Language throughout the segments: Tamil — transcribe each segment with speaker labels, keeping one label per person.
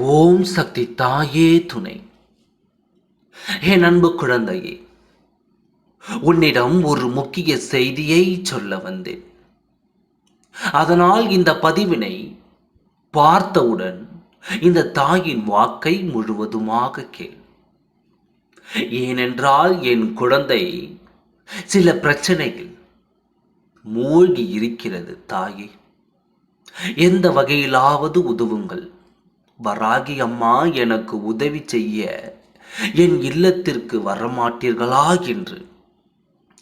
Speaker 1: ஓம் சக்தி தாயே துணை. என் அன்பு குழந்தையே உன்னிடம் ஒரு முக்கிய செய்தியை சொல்ல வந்தேன். அதனால் இந்த பதிவினை பார்த்தவுடன் இந்த தாயின் வாக்கை முழுவதுமாக கேள். ஏனென்றால் என் குழந்தை சில பிரச்சனைகள் மூழ்கி இருக்கிறது தாயே. எந்த வகையிலாவது உதவுங்கள். வராகி அம்மா எனக்கு உதவி செய்ய என் இல்லத்திற்கு வரமாட்டீர்களா என்று.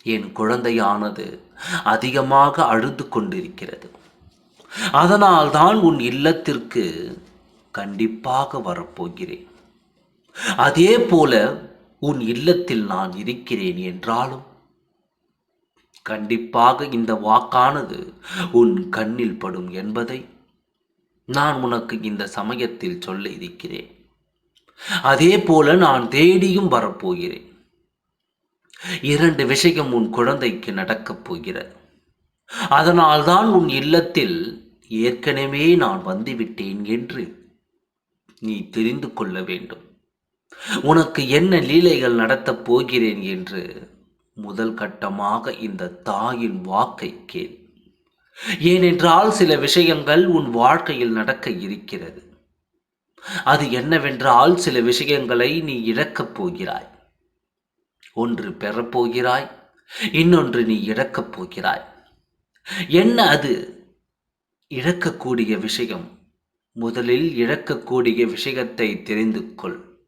Speaker 1: என் குழந்தையானது அதிகமாக அழுது கொண்டிருக்கிறது. அதனால்தான் உன் இல்லத்திற்கு கண்டிப்பாக வரப்போகிறேன். அதே போல உன் இல்லத்தில் நான் இருக்கிறேன் என்றாலும் கண்டிப்பாக இந்த வாக்கானது உன் கண்ணில் படும் என்பதை நான் உனக்கு இந்த சமயத்தில் சொல்ல இருக்கிறேன் அதே போல நான் தேடியும் வரப்போகிறேன். இரண்டு விஷயம் உன் குழந்தைக்கு நடக்கப் போகிறது. அதனால்தான் உன் இல்லத்தில் ஏற்கனவே நான் வந்துவிட்டேன் என்று நீ தெரிந்து கொள்ள வேண்டும். உனக்கு என்ன லீலைகள் நடத்தப் போகிறேன் என்று முதல் கட்டமாக இந்த தாயின் வாக்கை கேள். ஏனென்றால் சில விஷயங்கள் உன் வாழ்க்கையில் நடக்க இருக்கிறது. அது என்னவென்றால் சில விஷயங்களை நீ இழக்கப் போகிறாய். ஒன்று பெறப்போகிறாய் இன்னொன்று நீ இழக்கப் போகிறாய். என்ன அது? இழக்கக்கூடிய விஷயம். முதலில் இழக்கக்கூடிய விஷயத்தை தெரிந்து கொள்.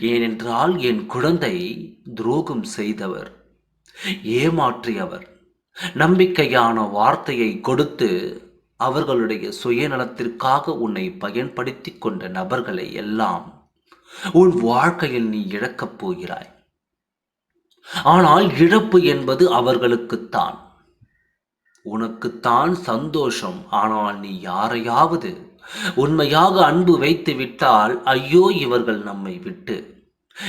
Speaker 1: ஏனென்றால் என் குழந்தை துரோகம் செய்தவர் ஏமாற்றியவர். நம்பிக்கையான வார்த்தையை கொடுத்து அவர்களுடைய சுயநலத்திற்காக உன்னை பயன்படுத்தி கொண்ட நபர்களை எல்லாம் உன் வாழ்க்கையில் நீ இழக்கப் போகிறாய். ஆனால் இழப்பு என்பது அவர்களுக்குத்தான். உனக்குத்தான் சந்தோஷம். ஆனால் நீ யாரையாவது உண்மையாக அன்பு வைத்து விட்டால் ஐயோ இவர்கள் நம்மை விட்டு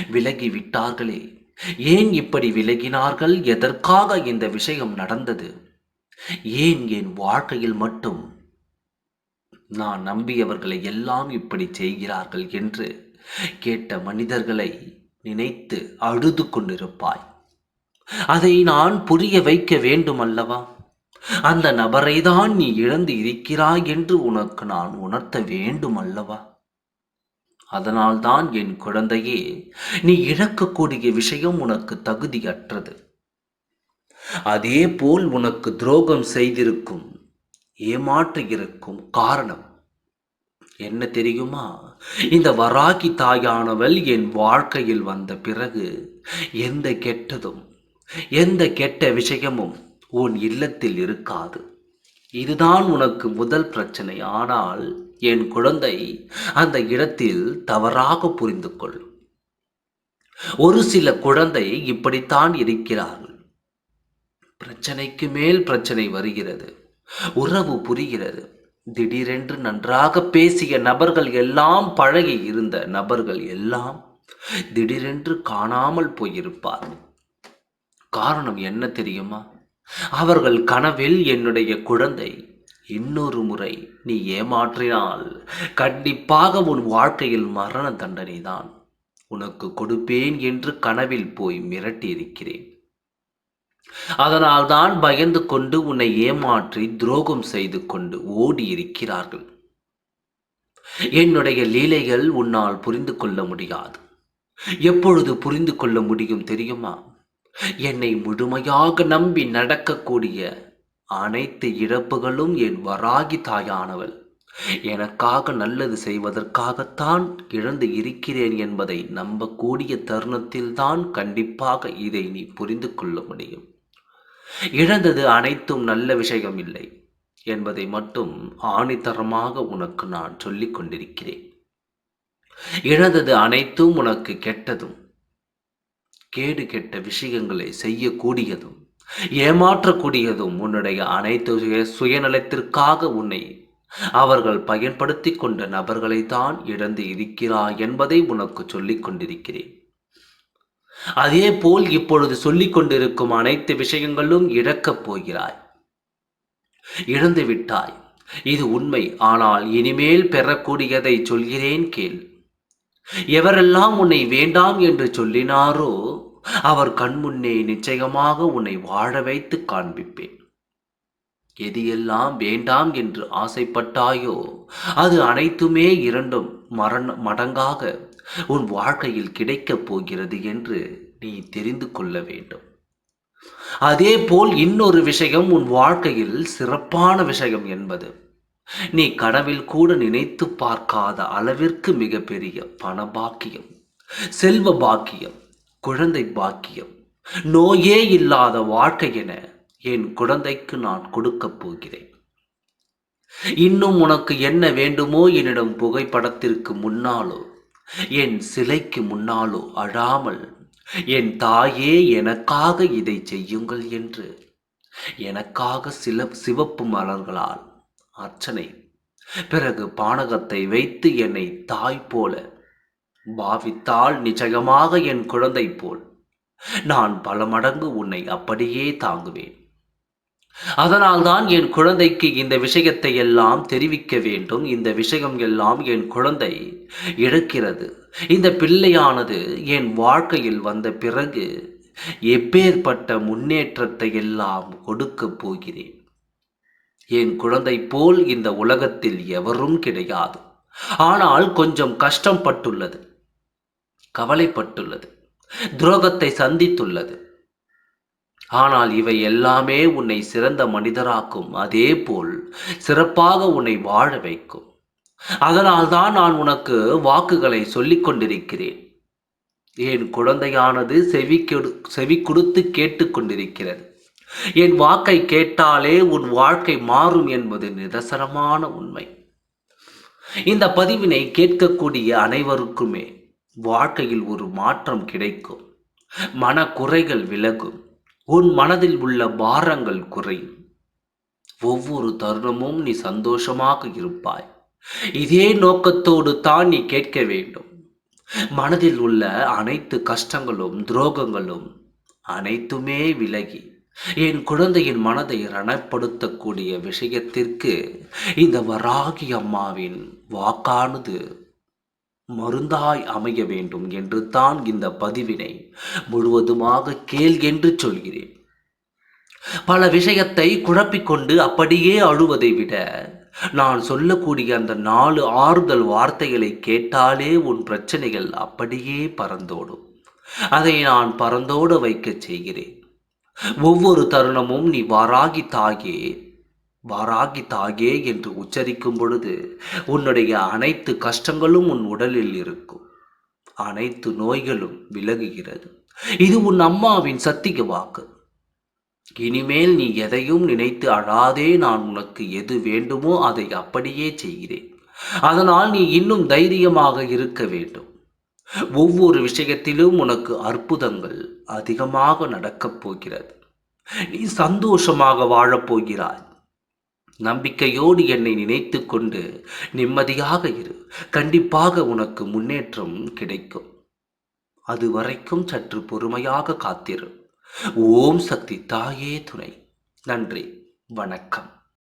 Speaker 1: விலகி விட்டார்களே. ஏன் இப்படி விலகினார்கள்? எதற்காக இந்த விஷயம் நடந்தது? ஏன் என் வாழ்க்கையில் மட்டும் நான் நம்பியவர்களை எல்லாம் இப்படி செய்கிறார்கள் என்று கேட்ட மனிதர்களை நினைத்து அழுது கொண்டிருப்பாய். அதை நான் புரிய வைக்க வேண்டும் அல்லவா அந்த நபரை தான் நீ இழந்து இருக்கிறாய் என்று உனக்கு நான் உணர்த்த வேண்டும் அல்லவா அதனால்தான் என் குழந்தையே நீ இழக்கக்கூடிய விஷயம் உனக்கு தகுதியற்றது. அதே போல் உனக்கு துரோகம் செய்திருக்கும் ஏமாற்றி இருக்கும் காரணம். என்ன தெரியுமா? இந்த வராகி தாயானவள் என் வாழ்க்கையில் வந்த பிறகு எந்த கெட்டதும் எந்த கெட்ட விஷயமும் உன் இல்லத்தில் இருக்காது. இதுதான் உனக்கு முதல் பிரச்சனை. ஆனால் என் குழந்தை அந்த இடத்தில் தவறாக புரிந்து கொள் ஒரு சில குழந்தை இப்படித்தான் இருக்கிறார்கள் பிரச்சனைக்கு மேல் பிரச்சனை வருகிறது. உறவு புரிகிறது. திடீரென்று நன்றாக பேசிய நபர்கள் எல்லாம் பழகி இருந்த நபர்கள் எல்லாம் திடீரென்று காணாமல் போயிருப்பார் காரணம் என்ன தெரியுமா? அவர்கள் கனவில் என்னுடைய குழந்தை. இன்னொரு முறை நீ ஏமாற்றினால் கண்டிப்பாக உன் வாழ்க்கையில் மரண தண்டனை தான். உனக்கு கொடுப்பேன் என்று கனவில் போய் மிரட்டியிருக்கிறேன். அதனால் தான் பயந்து கொண்டு உன்னை ஏமாற்றி துரோகம் செய்து கொண்டு ஓடி இருக்கிறார்கள் என்னுடைய லீலைகள் உன்னால் புரிந்து கொள்ள முடியாது. எப்பொழுது புரிந்து கொள்ள முடியும் தெரியுமா? என்னை முழுமையாக நம்பி நடக்கக்கூடிய அனைத்து இழப்புகளும் என் வராகி தாயானவள். எனக்காக நல்லது செய்வதற்காகத்தான் இழந்து இருக்கிறேன் என்பதை நம்பக்கூடிய தருணத்தில்தான் கண்டிப்பாக இதை நீ புரிந்து கொள்ள முடியும். இழந்தது அனைத்தும் நல்ல விஷயம் இல்லை என்பதை மட்டும் ஆணித்தரமாக உனக்கு நான் சொல்லிக் கொண்டிருக்கிறேன். இழந்தது அனைத்தும் உனக்கு கெட்டதும் கேடு கெட்ட விஷயங்களை செய்யக்கூடியதும் ஏமாற்றக்கூடியதும் உன்னுடைய அனைத்து சுய சுயநலத்திற்காக உன்னை அவர்கள் பயன்படுத்தி கொண்ட நபர்களை தான் இழந்து இருக்கிறாய் என்பதை உனக்கு சொல்லிக் கொண்டிருக்கிறேன். அதே போல் இப்பொழுது சொல்லிக் கொண்டிருக்கும் அனைத்து விஷயங்களும் இழக்கப் போகிறாய். இழந்து விட்டாய் இது உண்மை. ஆனால் இனிமேல் பெறக்கூடியதை சொல்கிறேன் கேள். எவரெல்லாம் உன்னை வேண்டாம் என்று சொல்லினாரோ அவர் கண்முன்னே நிச்சயமாக உன்னை வாழ வைத்து காண்பிப்பேன். எது எல்லாம் வேண்டாம் என்று ஆசைப்பட்டாயோ அது அனைத்துமே இரண்டும் மரண மடங்காக உன் வாழ்க்கையில் கிடைக்கப் போகிறது என்று நீ தெரிந்து கொள்ள வேண்டும். அதே போல் இன்னொரு விஷயம் உன் வாழ்க்கையில் சிறப்பான விஷயம் என்பது. நீ கனவில் கூட நினைத்து பார்க்காத அளவிற்கு மிகப்பெரிய பண பாக்கியம் செல்வ பாக்கியம் குழந்தை பாக்கியம். நோயே இல்லாத வாழ்க்கை என என் குழந்தைக்கு நான் கொடுக்கப் போகிறேன். இன்னும் உனக்கு என்ன வேண்டுமோ என்னிடம் புகைப்படத்திற்கு முன்னாலோ என் சிலைக்கு முன்னாலோ அழாமல் என் தாயே எனக்காக இதை செய்யுங்கள் என்று எனக்காக சில சிவப்பு மலர்களால் அர்ச்சனை. பிறகு பானகத்தை வைத்து என்னை தாய் போல பாவித்தால் நிச்சயமாக என் குழந்தை போல். நான் பல மடங்கு உன்னை அப்படியே தாங்குவேன். அதனால்தான் என் குழந்தைக்கு இந்த விஷயத்தை எல்லாம் தெரிவிக்க வேண்டும். இந்த விஷயம் எல்லாம் என் குழந்தை இழக்கிறது இந்த பிள்ளையானது என் வாழ்க்கையில் வந்த பிறகு எப்பேற்பட்ட முன்னேற்றத்தை எல்லாம் கொடுக்கப் போகிறேன். என் குழந்தை போல் இந்த உலகத்தில் எவரும் கிடையாது. ஆனால் கொஞ்சம் கஷ்டம் பட்டுள்ளது கவலைப்பட்டுள்ளது. துரோகத்தை சந்தித்துள்ளது. ஆனால் இவை எல்லாமே உன்னை சிறந்த மனிதராக்கும். அதே போல் சிறப்பாக உன்னை வாழ வைக்கும். அதனால்தான் நான் உனக்கு வாக்குகளை சொல்லிக் கொண்டிருக்கிறேன். என் குழந்தையானது செவி கெடு செவி கொடுத்து கேட்டுக்கொண்டிருக்கிறது என் வாக்கை கேட்டாலே உன் வாழ்க்கை மாறும் என்பது நிதர்சனமான உண்மை. இந்த பதிவினை கேட்கக்கூடிய அனைவருக்குமே வாழ்க்கையில் ஒரு மாற்றம் கிடைக்கும். மன குறைகள் விலகும். உன் மனதில் உள்ள பாரங்கள் குறையும். ஒவ்வொரு தருணமும் நீ சந்தோஷமாக இருப்பாய். இதே நோக்கத்தோடு தான் நீ கேட்க வேண்டும். மனதில் உள்ள அனைத்து கஷ்டங்களும் துரோகங்களும் அனைத்துமே விலகி என் குழந்தையின் மனதை ரணப்படுத்தக்கூடிய விஷயத்திற்கு இந்த வராகி அம்மாவின் வாக்கானது மருந்தாய் அமைய வேண்டும் என்று தான் இந்த பதிவினை முழுவதுமாக கேள் என்று சொல்கிறேன். பல விஷயத்தை குழப்பிக்கொண்டு அப்படியே அழுவதை விட நான் சொல்லக்கூடிய அந்த நாலு ஆறுதல் வார்த்தைகளை கேட்டாலே உன் பிரச்சனைகள் அப்படியே பறந்தோடும். அதை நான் பறந்தோட வைக்கச் செய்கிறேன். ஒவ்வொரு தருணமும் நீ வாராகி தாயே வாராகி தாயே என்று உச்சரிக்கும் பொழுது உன்னுடைய அனைத்து கஷ்டங்களும் உன் உடலில் இருக்கும். அனைத்து நோய்களும் விலகுகிறது. இது உன் அம்மாவின் சத்திய வாக்கு. இனிமேல் நீ எதையும் நினைத்து அழாதே நான் உனக்கு எது வேண்டுமோ அதை அப்படியே செய்கிறேன். அதனால் நீ இன்னும் தைரியமாக இருக்க வேண்டும். ஒவ்வொரு விஷயத்திலும் உனக்கு அற்புதங்கள் அதிகமாக நடக்கப் போகிறது. நீ சந்தோஷமாக வாழப்போகிறாய் நம்பிக்கையோடு என்னை நினைத்து கொண்டு நிம்மதியாக இரு. கண்டிப்பாக உனக்கு முன்னேற்றம் கிடைக்கும். அது வரைக்கும் சற்று பொறுமையாக காத்திரு. ஓம் சக்தி தாயே துணை. நன்றி. வணக்கம்.